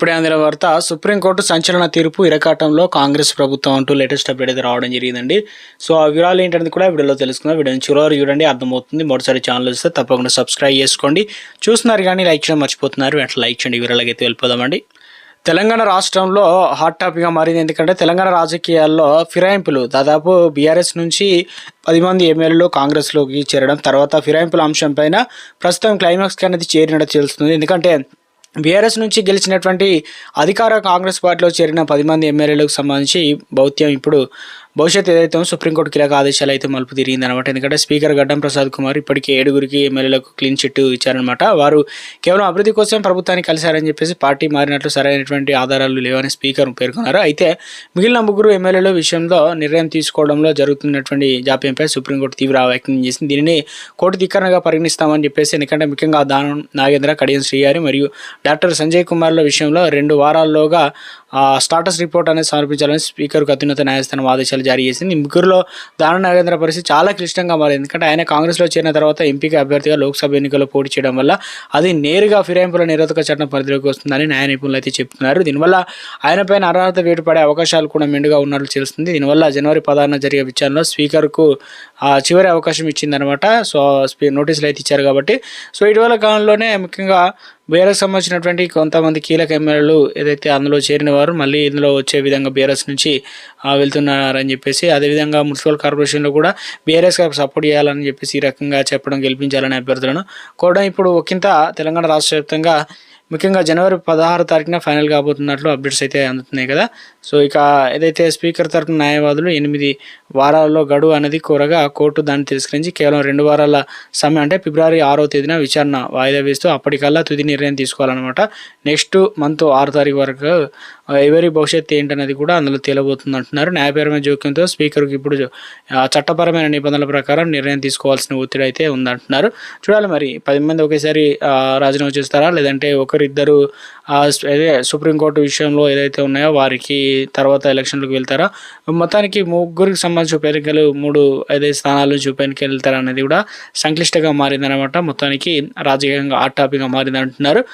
ఇప్పుడే అందిన వార్త సుప్రీంకోర్టు సంచలన తీర్పు ఇరకాటంలో కాంగ్రెస్ ప్రభుత్వం అంటూ లేటెస్ట్ అప్డేట్ అయితే రావడం జరిగిందండి. సో ఆ వివరాలు ఏంటనేది కూడా వీడియోలో తెలుసుకుందాం. వీడియోని చివరి చూడండి అర్థమవుతుంది. మొదటిసారి ఛానల్ వస్తే తప్పకుండా సబ్స్క్రైబ్ చేసుకోండి. చూస్తున్నారు కానీ లైక్ చేయడం మర్చిపోతున్నారు. వెంటనే లైక్ చేయండి. వివరాలకి అయితే వెళ్ళిపోదామండి. తెలంగాణ రాష్ట్రంలో హాట్ టాపిక్గా మారింది. ఎందుకంటే తెలంగాణ రాజకీయాల్లో ఫిరాయింపులు దాదాపు బీఆర్ఎస్ నుంచి పది మంది ఎమ్మెల్యేలు కాంగ్రెస్లోకి చేరడం తర్వాత ఫిరాయింపుల అంశం పైన ప్రస్తుతం క్లైమాక్స్కి అనేది చేరినట్టు తెలుస్తుంది. ఎందుకంటే బీఆర్ఎస్ నుంచి గెలిచినటువంటి అధికార కాంగ్రెస్ పార్టీలో చేరిన పది మంది ఎమ్మెల్యేలకు సంబంధించి భౌత్యం ఇప్పుడు భవిష్యత్ ఏదైతే ఉందో సుప్రీంకోర్టు కీలక ఆదేశాలు అయితే మలుపు తిరిగింది అనమాట ఎందుకంటే స్పీకర్ గడ్డం ప్రసాద్ కుమార్ ఇప్పటికే ఏడుగురికి ఎమ్మెల్యేలకు క్లీన్ చిట్ ఇచ్చారనమాట వారు కేవలం అభివృద్ధి కోసం ప్రభుత్వాన్ని కలిశారని చెప్పేసి పార్టీ మారినట్లు సరైనటువంటి ఆధారాలు లేవని స్పీకర్ పేర్కొన్నారు. అయితే మిగిలిన ముగ్గురు ఎమ్మెల్యేల విషయంలో నిర్ణయం తీసుకోవడంలో జరుగుతున్నటువంటి జాప్యంపై సుప్రీంకోర్టు తీవ్ర వ్యక్తం చేసింది. దీనిని కోర్టు ధిక్కరణగా పరిగణిస్తామని చెప్పేసి ఎందుకంటే ముఖ్యంగా దానం నాగేంద్ర కడియం శ్రీగారి మరియు డాక్టర్ సంజయ్ కుమార్ల విషయంలో రెండు వారాల్లోగా స్టాటస్ రిపోర్ట్ అనేది సమర్పించాలని స్పీకర్కు అత్యున్నత న్యాయస్థానం ఆదేశాలు జారీ చేసింది. ముగ్గురులో దాన నరేంద్ర పరిస్థితి చాలా క్లిష్టంగా మారింది. ఎందుకంటే ఆయన కాంగ్రెస్లో చేరిన తర్వాత ఎంపీకి అభ్యర్థిగా లోక్సభ ఎన్నికల్లో పోటీ చేయడం వల్ల అది నేరుగా ఫిరాయింపుల నిరోధక చట్టం పరిధిలోకి వస్తుందని న్యాయ నిపుణులు అయితే చెప్తున్నారు. దీనివల్ల ఆయనపైన అర్హత వేటు పడే అవకాశాలు కూడా మెండుగా ఉన్నట్లు తెలుస్తుంది. దీనివల్ల జనవరి పదహారున జరిగే విచారణలో స్పీకర్కు చివరి అవకాశం ఇచ్చిందనమాట సో స్పీ నోటీసులు అయితే ఇచ్చారు కాబట్టి. సో ఇటీవల కాలంలోనే ముఖ్యంగా బీఆర్ఎస్ సంబంధించినటువంటి కొంతమంది కీలక ఎమ్మెల్యేలు ఏదైతే అందులో చేరిన వారు మళ్ళీ ఇందులో వచ్చే విధంగా బీఆర్ఎస్ నుంచి వెళ్తున్నారని చెప్పేసి అదేవిధంగా మున్సిపల్ కార్పొరేషన్లో కూడా బీఆర్ఎస్ సపోర్ట్ చేయాలని చెప్పేసి ఈ రకంగా చెప్పడం గెలిపించాలని అభ్యర్థులను కూడా ఇప్పుడు ఒకంత తెలంగాణ రాష్ట్ర వ్యాప్తంగా ముఖ్యంగా జనవరి పదహారు తారీఖున ఫైనల్ కాబోతున్నట్లు అప్డేట్స్ అయితే అందుతున్నాయి కదా. సో ఇక ఏదైతే స్పీకర్ తరపున న్యాయవాదులు ఎనిమిది వారాల్లో గడువు అనేది కోరగా కోర్టు దాన్ని తిరస్కరించి కేవలం రెండు వారాల సమయం అంటే ఫిబ్రవరి ఆరో తేదీన విచారణ వాయిదా వేస్తూ అప్పటికల్లా తుది నిర్ణయం తీసుకోవాలన్నమాట. నెక్స్ట్ మంత్ ఆరు తారీఖు వరకు ఎవరి భవిష్యత్తు ఏంటనేది కూడా అందులో తేలబోతుంది అంటున్నారు న్యాయపరమైన జోక్యంతో స్పీకర్కి ఇప్పుడు చట్టపరమైన నిబంధనల ప్రకారం నిర్ణయం తీసుకోవాల్సిన ఒత్తిడి అయితే ఉందంటున్నారు. చూడాలి మరి పది మంది ఒకేసారి రాజీనామా చేస్తారా? లేదంటే ఒకరిద్దరు అదే సుప్రీంకోర్టు విషయంలో ఏదైతే ఉన్నాయో వారికి తర్వాత ఎలక్షన్లకు వెళ్తారా? మొత్తానికి ముగ్గురికి సంబంధించి ఉప ఎన్నికలు మూడు అదే స్థానాల నుంచి ఉప ఎన్నికలు వెళ్తారా అనేది కూడా సంక్లిష్టంగా మారిందనమాట మొత్తానికి రాజకీయంగా ఆ టాపిక్గా మారిందంటున్నారు.